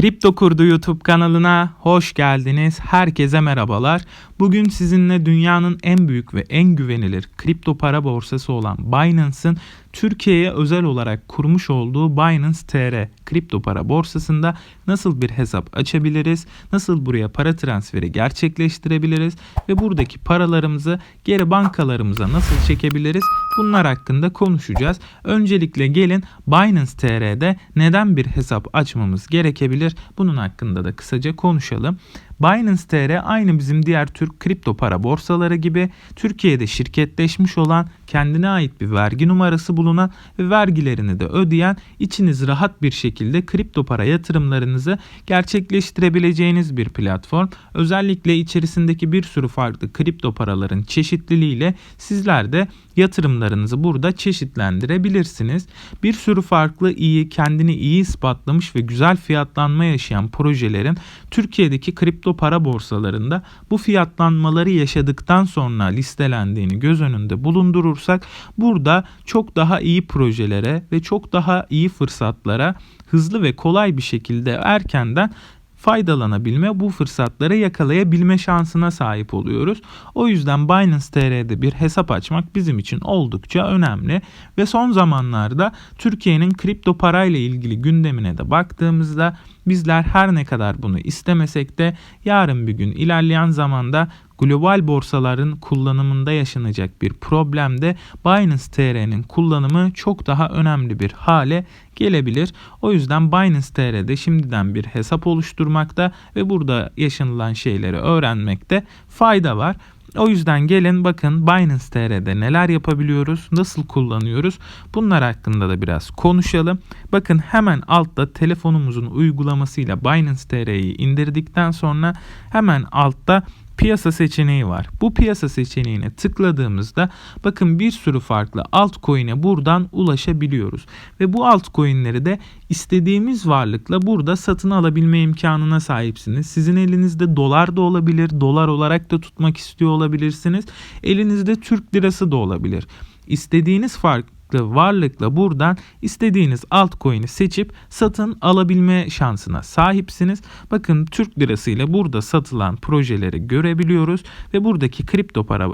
Kripto Kurdu YouTube kanalına hoş geldiniz. Herkese merhabalar. Bugün sizinle dünyanın en büyük ve en güvenilir kripto para borsası olan Binance'ın Türkiye'ye özel olarak kurmuş olduğu Binance TR kripto para borsasında nasıl bir hesap açabiliriz, nasıl buraya para transferi gerçekleştirebiliriz ve buradaki paralarımızı geri bankalarımıza nasıl çekebiliriz bunlar hakkında konuşacağız. Öncelikle gelin Binance TR'de neden bir hesap açmamız gerekebilir bunun hakkında da kısaca konuşalım. Binance TR aynı bizim diğer Türk kripto para borsaları gibi Türkiye'de şirketleşmiş olan kendine ait bir vergi numarası bulunan ve vergilerini de ödeyen içiniz rahat bir şekilde kripto para yatırımlarınızı gerçekleştirebileceğiniz bir platform. Özellikle içerisindeki bir sürü farklı kripto paraların çeşitliliğiyle sizler de yatırımlarınızı burada çeşitlendirebilirsiniz. Bir sürü farklı iyi, kendini iyi ispatlamış ve güzel fiyatlanma yaşayan projelerin Türkiye'deki kripto para borsalarında bu fiyatlanmaları yaşadıktan sonra listelendiğini göz önünde bulundurursak burada çok daha iyi projelere ve çok daha iyi fırsatlara hızlı ve kolay bir şekilde erkenden faydalanabilme, bu fırsatları yakalayabilme şansına sahip oluyoruz. O yüzden Binance TR'de bir hesap açmak bizim için oldukça önemli ve son zamanlarda Türkiye'nin kripto parayla ilgili gündemine de baktığımızda bizler her ne kadar bunu istemesek de yarın bir gün ilerleyen zamanda global borsaların kullanımında yaşanacak bir problemde Binance TR'nin kullanımı çok daha önemli bir hale gelebilir. O yüzden Binance TR'de şimdiden bir hesap oluşturmakta ve burada yaşanılan şeyleri öğrenmekte fayda var. O yüzden gelin bakın Binance TR'de neler yapabiliyoruz, nasıl kullanıyoruz bunlar hakkında da biraz konuşalım. Bakın hemen altta telefonumuzun uygulamasıyla Binance TR'yi indirdikten sonra hemen altta piyasa seçeneği var. Bu piyasa seçeneğine tıkladığımızda bakın bir sürü farklı altcoin'e buradan ulaşabiliyoruz. Ve bu altcoin'leri de istediğimiz varlıkla burada satın alabilme imkanına sahipsiniz. Sizin elinizde dolar da olabilir, dolar olarak da tutmak istiyor olabilirsiniz. Elinizde Türk lirası da olabilir. İstediğiniz fark farklı varlıkla buradan istediğiniz altcoin'i seçip satın alabilme şansına sahipsiniz. Bakın Türk lirası ile burada satılan projeleri görebiliyoruz ve buradaki kripto para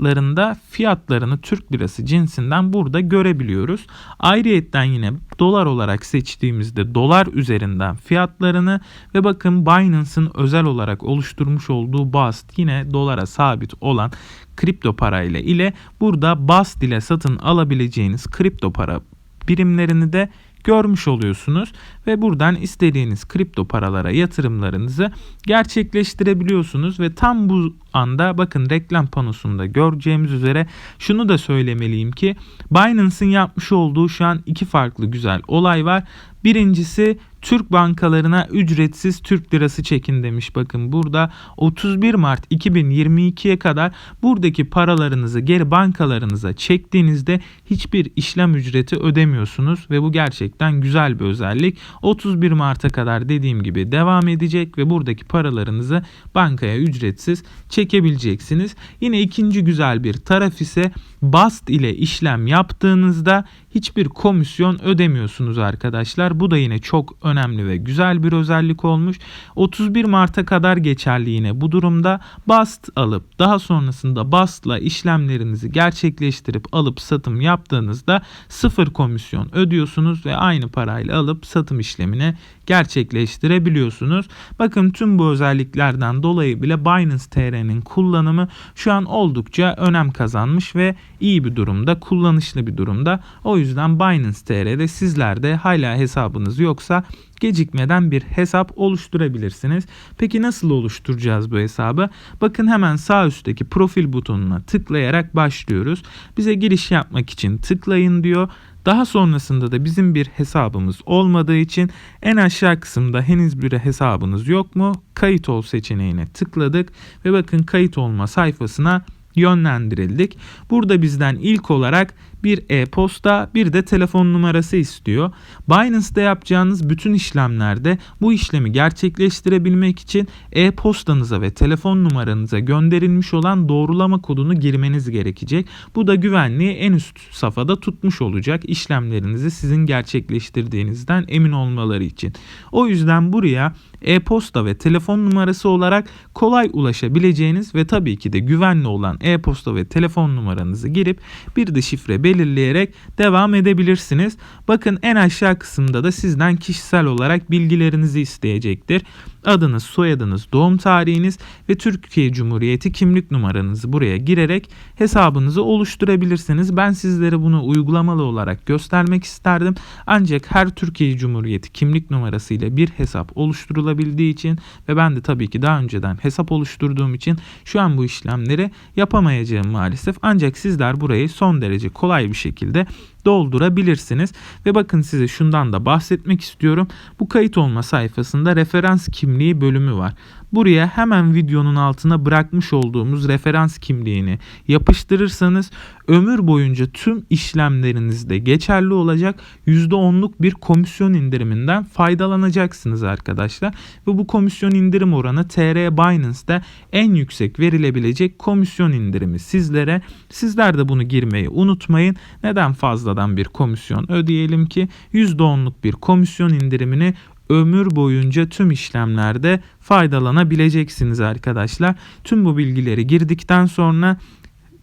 larında fiyatlarını Türk lirası cinsinden burada görebiliyoruz. Ayrıyetten yine dolar olarak seçtiğimizde dolar üzerinden fiyatlarını ve bakın Binance'ın özel olarak oluşturmuş olduğu BAST yine dolara sabit olan kripto parayla ile burada BAST ile satın alabileceğiniz kripto para birimlerini de görmüş oluyorsunuz ve buradan istediğiniz kripto paralara yatırımlarınızı gerçekleştirebiliyorsunuz ve tam bu anda bakın reklam panosunda göreceğimiz üzere şunu da söylemeliyim ki Binance'ın yapmış olduğu şu an iki farklı güzel olay var. Birincisi Türk bankalarına ücretsiz Türk lirası çekin demiş. Bakın burada 31 Mart 2022'ye kadar buradaki paralarınızı geri bankalarınıza çektiğinizde hiçbir işlem ücreti ödemiyorsunuz ve bu gerçekten güzel bir özellik. 31 Mart'a kadar dediğim gibi devam edecek ve buradaki paralarınızı bankaya ücretsiz çekebileceksiniz. Yine ikinci güzel bir taraf ise BAST ile işlem yaptığınızda hiçbir komisyon ödemiyorsunuz arkadaşlar. Bu da yine çok önemli ve güzel bir özellik olmuş. 31 Mart'a kadar geçerli yine bu durumda BAST alıp daha sonrasında BAST'la işlemlerinizi gerçekleştirip alıp satım yaptığınızda sıfır komisyon ödüyorsunuz ve aynı parayla alıp satım işlemine gerçekleştirebiliyorsunuz. Bakın tüm bu özelliklerden dolayı bile Binance TR'nin kullanımı şu an oldukça önem kazanmış ve iyi bir durumda, kullanışlı bir durumda. O yüzden Binance TR'de sizler de hala hesabınız yoksa gecikmeden bir hesap oluşturabilirsiniz. Peki nasıl oluşturacağız bu hesabı? Bakın hemen sağ üstteki profil butonuna tıklayarak başlıyoruz. Bize giriş yapmak için tıklayın diyor. Daha sonrasında da bizim bir hesabımız olmadığı için en aşağı kısımda henüz bir hesabınız yok mu? Kayıt ol seçeneğine tıkladık ve bakın kayıt olma sayfasına yönlendirildik. Burada bizden ilk olarak bir e-posta, bir de telefon numarası istiyor. Binance'da yapacağınız bütün işlemlerde bu işlemi gerçekleştirebilmek için e-postanıza ve telefon numaranıza gönderilmiş olan doğrulama kodunu girmeniz gerekecek. Bu da güvenliği en üst safhada tutmuş olacak işlemlerinizi sizin gerçekleştirdiğinizden emin olmaları için. O yüzden buraya e-posta ve telefon numarası olarak kolay ulaşabileceğiniz ve tabii ki de güvenli olan e-posta ve telefon numaranızı girip bir de şifre belirleyerek devam edebilirsiniz. Bakın en aşağı kısımda da sizden kişisel olarak bilgilerinizi isteyecektir. Adınız, soyadınız, doğum tarihiniz ve Türkiye Cumhuriyeti kimlik numaranızı buraya girerek hesabınızı oluşturabilirsiniz. Ben sizlere bunu uygulamalı olarak göstermek isterdim. Ancak her Türkiye Cumhuriyeti kimlik numarasıyla bir hesap oluşturulabildiği için ve ben de tabii ki daha önceden hesap oluşturduğum için şu an bu işlemleri yapamayacağım maalesef. Ancak sizler burayı son derece kolay bir şekilde doldurabilirsiniz. Ve bakın size şundan da bahsetmek istiyorum. Bu kayıt olma sayfasında referans kimliği bölümü var. Buraya hemen videonun altına bırakmış olduğumuz referans kimliğini yapıştırırsanız ömür boyunca tüm işlemlerinizde geçerli olacak %10'luk bir komisyon indiriminden faydalanacaksınız arkadaşlar. Ve bu komisyon indirim oranı TR Binance'da en yüksek verilebilecek komisyon indirimi sizlere. Sizler de bunu girmeyi unutmayın. Neden fazladan bir komisyon ödeyelim ki %10'luk bir komisyon indirimini ömür boyunca tüm işlemlerde faydalanabileceksiniz arkadaşlar. Tüm bu bilgileri girdikten sonra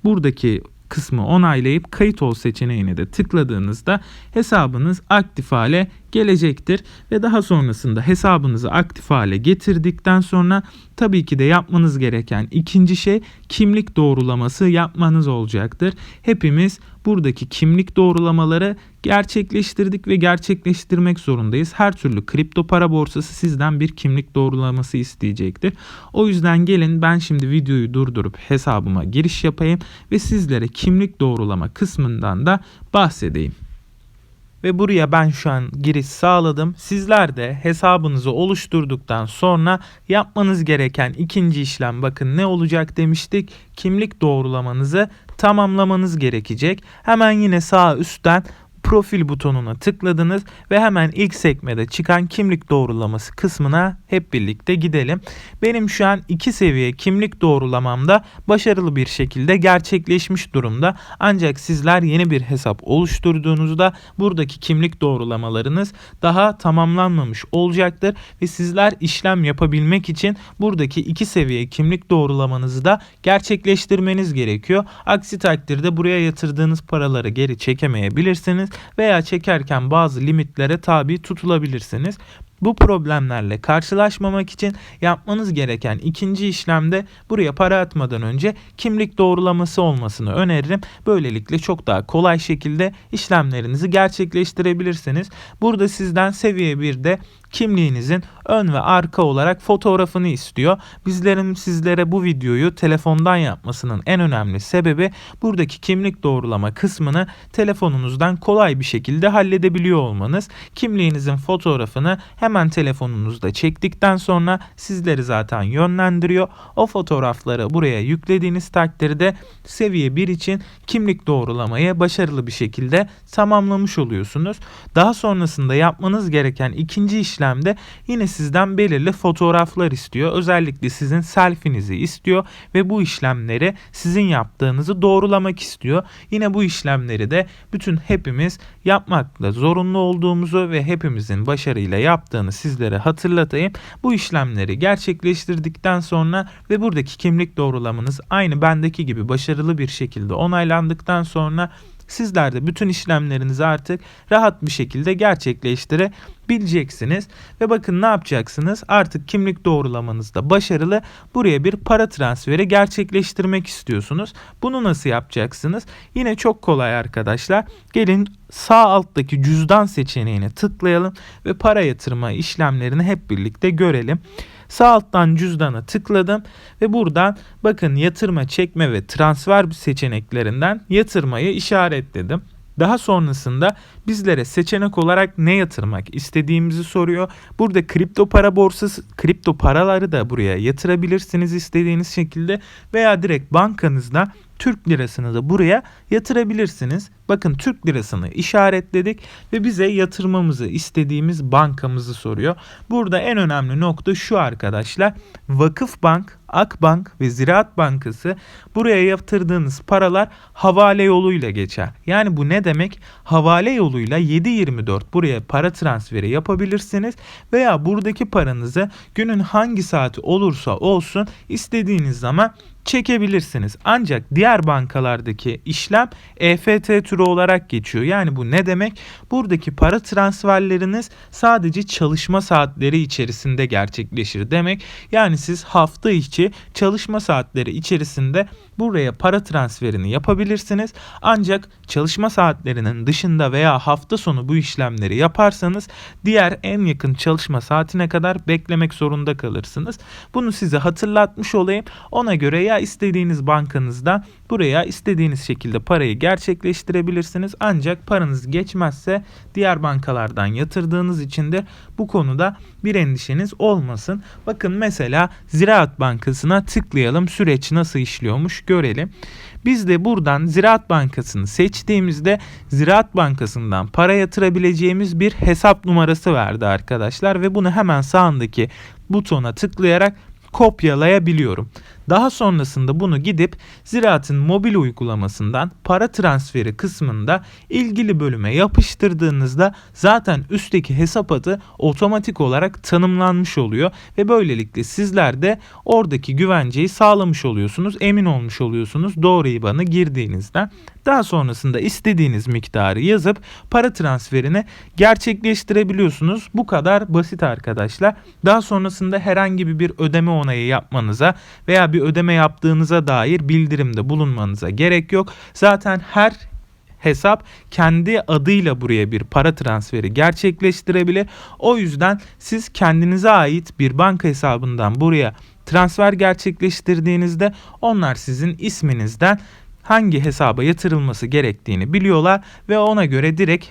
buradaki kısmı onaylayıp kayıt ol seçeneğine de tıkladığınızda hesabınız aktif hale gelecektir ve daha sonrasında hesabınızı aktif hale getirdikten sonra tabii ki de yapmanız gereken ikinci şey kimlik doğrulaması yapmanız olacaktır. Hepimiz buradaki kimlik doğrulamaları gerçekleştirdik ve gerçekleştirmek zorundayız. Her türlü kripto para borsası sizden bir kimlik doğrulaması isteyecektir. O yüzden gelin ben şimdi videoyu durdurup hesabıma giriş yapayım ve sizlere kimlik doğrulama kısmından da bahsedeyim. Ve buraya ben şu an giriş sağladım. Sizler de hesabınızı oluşturduktan sonra yapmanız gereken ikinci işlem bakın ne olacak demiştik. Kimlik doğrulamanızı tamamlamanız gerekecek. Hemen yine sağ üstten profil butonuna tıkladınız ve hemen ilk sekmede çıkan kimlik doğrulaması kısmına hep birlikte gidelim. Benim şu an iki seviye kimlik doğrulamamda başarılı bir şekilde gerçekleşmiş durumda. Ancak sizler yeni bir hesap oluşturduğunuzda buradaki kimlik doğrulamalarınız daha tamamlanmamış olacaktır ve sizler işlem yapabilmek için buradaki iki seviye kimlik doğrulamanızı da gerçekleştirmeniz gerekiyor. Aksi takdirde buraya yatırdığınız paraları geri çekemeyebilirsiniz veya çekerken bazı limitlere tabi tutulabilirsiniz. Bu problemlerle karşılaşmamak için yapmanız gereken ikinci işlemde buraya para atmadan önce kimlik doğrulaması olmasını öneririm. Böylelikle çok daha kolay şekilde işlemlerinizi gerçekleştirebilirsiniz. Burada sizden seviye 1'de kimliğinizin ön ve arka olarak fotoğrafını istiyor. Bizlerin sizlere bu videoyu telefondan yapmasının en önemli sebebi buradaki kimlik doğrulama kısmını telefonunuzdan kolay bir şekilde halledebiliyor olmanız. Kimliğinizin fotoğrafını hemen telefonunuzda çektikten sonra sizleri zaten yönlendiriyor. O fotoğrafları buraya yüklediğiniz takdirde seviye 1 için kimlik doğrulamayı başarılı bir şekilde tamamlamış oluyorsunuz. Daha sonrasında yapmanız gereken ikinci işlem işlemde yine sizden belirli fotoğraflar istiyor. Özellikle sizin selfinizi istiyor ve bu işlemleri sizin yaptığınızı doğrulamak istiyor. Yine bu işlemleri de bütün hepimiz yapmakla zorunlu olduğumuzu ve hepimizin başarıyla yaptığını sizlere hatırlatayım. Bu işlemleri gerçekleştirdikten sonra ve buradaki kimlik doğrulamanız aynı bendeki gibi başarılı bir şekilde onaylandıktan sonra sizler de bütün işlemlerinizi artık rahat bir şekilde gerçekleştirebileceksiniz. Ve bakın ne yapacaksınız? Artık kimlik doğrulamanızda başarılı buraya bir para transferi gerçekleştirmek istiyorsunuz. Bunu nasıl yapacaksınız? Yine çok kolay arkadaşlar. Gelin sağ alttaki cüzdan seçeneğine tıklayalım ve para yatırma işlemlerini hep birlikte görelim. Sağ alttan cüzdana tıkladım ve buradan bakın yatırma, çekme ve transfer seçeneklerinden yatırmayı işaretledim. Daha sonrasında bizlere seçenek olarak ne yatırmak istediğimizi soruyor. Burada kripto para borsası, kripto paraları da buraya yatırabilirsiniz istediğiniz şekilde veya direkt bankanızda Türk lirasını da buraya yatırabilirsiniz. Bakın Türk lirasını işaretledik ve bize yatırmamızı istediğimiz bankamızı soruyor. Burada en önemli nokta şu arkadaşlar. Vakıf Bank, Akbank ve Ziraat Bankası buraya yatırdığınız paralar havale yoluyla geçer. Yani bu ne demek? Havale yoluyla 7-24 buraya para transferi yapabilirsiniz veya buradaki paranızı günün hangi saati olursa olsun istediğiniz zaman çekebilirsiniz. Ancak diğer bankalardaki işlem EFT türü olarak geçiyor. Yani bu ne demek? Buradaki para transferleriniz sadece çalışma saatleri içerisinde gerçekleşir demek. Yani siz hafta içi çalışma saatleri içerisinde buraya para transferini yapabilirsiniz. Ancak çalışma saatlerinin dışında veya hafta sonu bu işlemleri yaparsanız diğer en yakın çalışma saatine kadar beklemek zorunda kalırsınız. Bunu size hatırlatmış olayım. Ona göre ya istediğiniz bankanızda buraya istediğiniz şekilde parayı gerçekleştirebilirsiniz. Ancak paranız geçmezse diğer bankalardan yatırdığınız için de bu konuda bir endişeniz olmasın. Bakın mesela Ziraat Bankası'na tıklayalım. Süreç nasıl işliyormuş görelim. Biz de buradan Ziraat Bankası'nı seçtiğimizde Ziraat Bankası'ndan para yatırabileceğimiz bir hesap numarası verdi arkadaşlar ve bunu hemen sağındaki butona tıklayarak kopyalayabiliyorum. Daha sonrasında bunu gidip Ziraat'ın mobil uygulamasından para transferi kısmında ilgili bölüme yapıştırdığınızda zaten üstteki hesap adı otomatik olarak tanımlanmış oluyor ve böylelikle sizler de oradaki güvenceyi sağlamış oluyorsunuz, emin olmuş oluyorsunuz doğru IBAN'ı girdiğinizde. Daha sonrasında istediğiniz miktarı yazıp para transferini gerçekleştirebiliyorsunuz. Bu kadar basit arkadaşlar. Daha sonrasında herhangi bir ödeme onayı yapmanıza veya bir ödeme yaptığınıza dair bildirimde bulunmanıza gerek yok. Zaten her hesap kendi adıyla buraya bir para transferi gerçekleştirebilir. O yüzden siz kendinize ait bir banka hesabından buraya transfer gerçekleştirdiğinizde onlar sizin isminizden hangi hesaba yatırılması gerektiğini biliyorlar ve ona göre direkt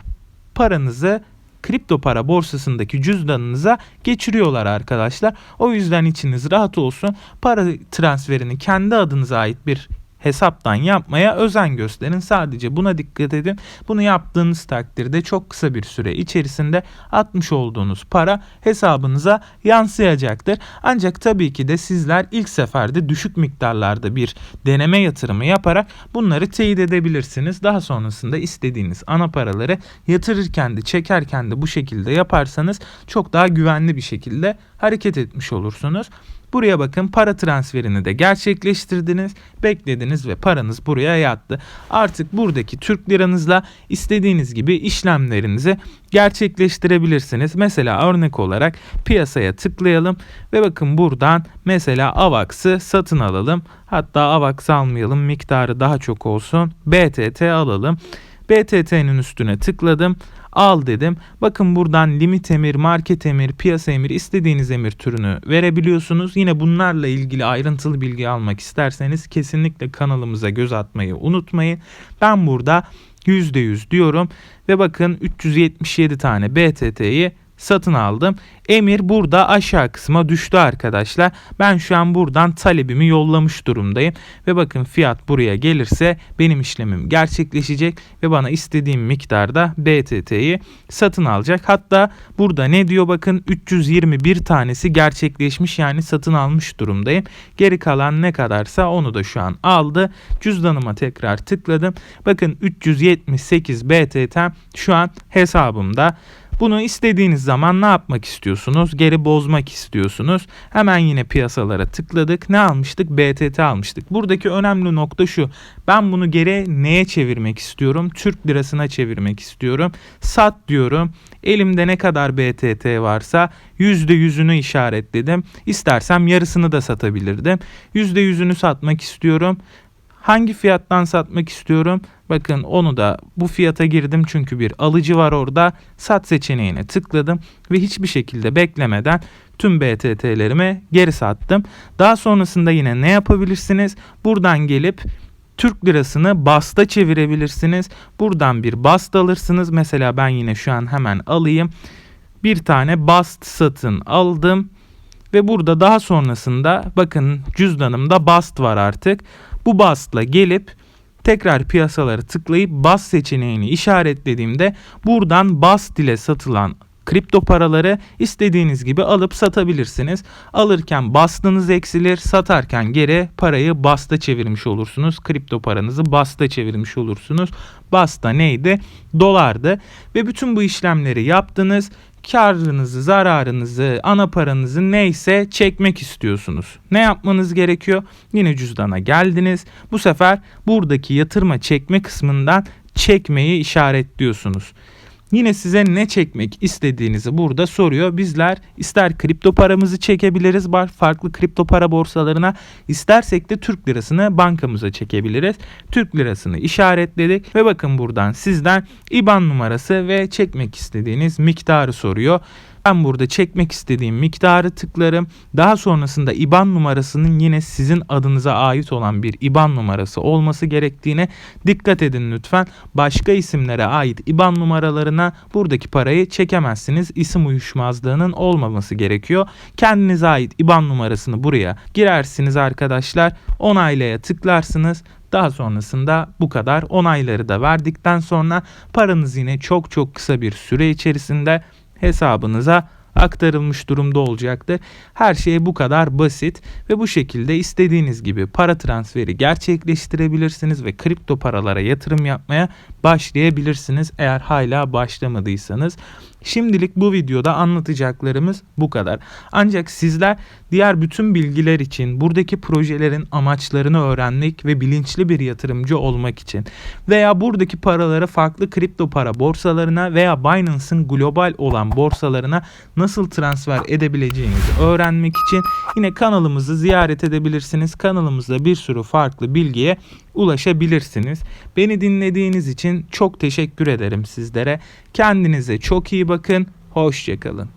paranızı kripto para borsasındaki cüzdanınıza geçiriyorlar arkadaşlar. O yüzden içiniz rahat olsun. Para transferini kendi adınıza ait bir hesaptan yapmaya özen gösterin. Sadece buna dikkat edin. Bunu yaptığınız takdirde çok kısa bir süre içerisinde atmış olduğunuz para hesabınıza yansıyacaktır. Ancak tabii ki de sizler ilk seferde düşük miktarlarda bir deneme yatırımı yaparak bunları teyit edebilirsiniz. Daha sonrasında istediğiniz ana paraları yatırırken de çekerken de bu şekilde yaparsanız çok daha güvenli bir şekilde hareket etmiş olursunuz. Buraya bakın para transferini de gerçekleştirdiniz, beklediniz ve paranız buraya yattı. Artık buradaki Türk liranızla istediğiniz gibi işlemlerinizi gerçekleştirebilirsiniz. Mesela örnek olarak piyasaya tıklayalım ve bakın buradan mesela AVAX'ı satın alalım. Hatta AVAX almayalım miktarı daha çok olsun. BTT alalım. BTT'nin üstüne tıkladım al dedim. Bakın buradan limit emir, market emir, piyasa emir istediğiniz emir türünü verebiliyorsunuz. Yine bunlarla ilgili ayrıntılı bilgi almak isterseniz kesinlikle kanalımıza göz atmayı unutmayın. Ben burada %100 diyorum ve bakın 377 tane BTT'yi satın aldım. Emir burada aşağı kısma düştü arkadaşlar. Ben şu an buradan talebimi yollamış durumdayım. Ve bakın fiyat buraya gelirse benim işlemim gerçekleşecek ve bana istediğim miktarda BTT'yi satın alacak. Hatta burada ne diyor bakın 321 tanesi gerçekleşmiş yani satın almış durumdayım. Geri kalan ne kadarsa onu da şu an aldı. Cüzdanıma tekrar tıkladım. Bakın 378 BTT şu an hesabımda. Bunu istediğiniz zaman ne yapmak istiyorsunuz? Geri bozmak istiyorsunuz. Hemen yine piyasalara tıkladık. Ne almıştık? BTT almıştık. Buradaki önemli nokta şu. Ben bunu geri neye çevirmek istiyorum? Türk lirasına çevirmek istiyorum. Sat diyorum. Elimde ne kadar BTT varsa %100'ünü işaretledim. İstersem yarısını da satabilirdim. %100'ünü satmak istiyorum. Hangi fiyattan satmak istiyorum? Bakın onu da bu fiyata girdim çünkü bir alıcı var orada. Sat seçeneğine tıkladım ve hiçbir şekilde beklemeden tüm BTT'lerimi geri sattım. Daha sonrasında yine ne yapabilirsiniz? Buradan gelip Türk lirasını basta çevirebilirsiniz. Buradan bir bast alırsınız. Mesela ben yine şu an hemen alayım. Bir tane bast satın aldım. Ve burada daha sonrasında bakın cüzdanımda bast var artık. Bu bastla gelip tekrar piyasaları tıklayıp bas seçeneğini işaretlediğimde buradan bast ile satılan kripto paraları istediğiniz gibi alıp satabilirsiniz. Alırken bastınız eksilir, satarken geri parayı basta çevirmiş olursunuz. Kripto paranızı basta çevirmiş olursunuz. Basta neydi? Dolardı ve bütün bu işlemleri yaptınız. Karınızı, zararınızı, ana paranızı neyse çekmek istiyorsunuz. Ne yapmanız gerekiyor? Yine cüzdana geldiniz. Bu sefer buradaki yatırma çekme kısmından çekmeyi işaretliyorsunuz. Yine size ne çekmek istediğinizi burada soruyor. Bizler ister kripto paramızı çekebiliriz farklı kripto para borsalarına istersek de Türk lirasını bankamıza çekebiliriz. Türk lirasını işaretledik ve bakın buradan sizden IBAN numarası ve çekmek istediğiniz miktarı soruyor. Ben burada çekmek istediğim miktarı tıklarım. Daha sonrasında IBAN numarasının yine sizin adınıza ait olan bir IBAN numarası olması gerektiğine dikkat edin lütfen. Başka isimlere ait IBAN numaralarına buradaki parayı çekemezsiniz. İsim uyuşmazlığının olmaması gerekiyor. Kendinize ait IBAN numarasını buraya girersiniz arkadaşlar. Onaylaya tıklarsınız. Daha sonrasında bu kadar onayları da verdikten sonra paranız yine çok çok kısa bir süre içerisinde hesabınıza aktarılmış durumda olacaktır. Her şey bu kadar basit ve bu şekilde istediğiniz gibi para transferi gerçekleştirebilirsiniz ve kripto paralara yatırım yapmaya başlayabilirsiniz eğer hala başlamadıysanız. Şimdilik bu videoda anlatacaklarımız bu kadar. Ancak sizler diğer bütün bilgiler için buradaki projelerin amaçlarını öğrenmek ve bilinçli bir yatırımcı olmak için veya buradaki paraları farklı kripto para borsalarına veya Binance'ın global olan borsalarına nasıl transfer edebileceğinizi öğrenmek için yine kanalımızı ziyaret edebilirsiniz. Kanalımızda bir sürü farklı bilgiye ulaşabilirsiniz. Beni dinlediğiniz için çok teşekkür ederim sizlere. Kendinize çok iyi bakın. Hoşçakalın.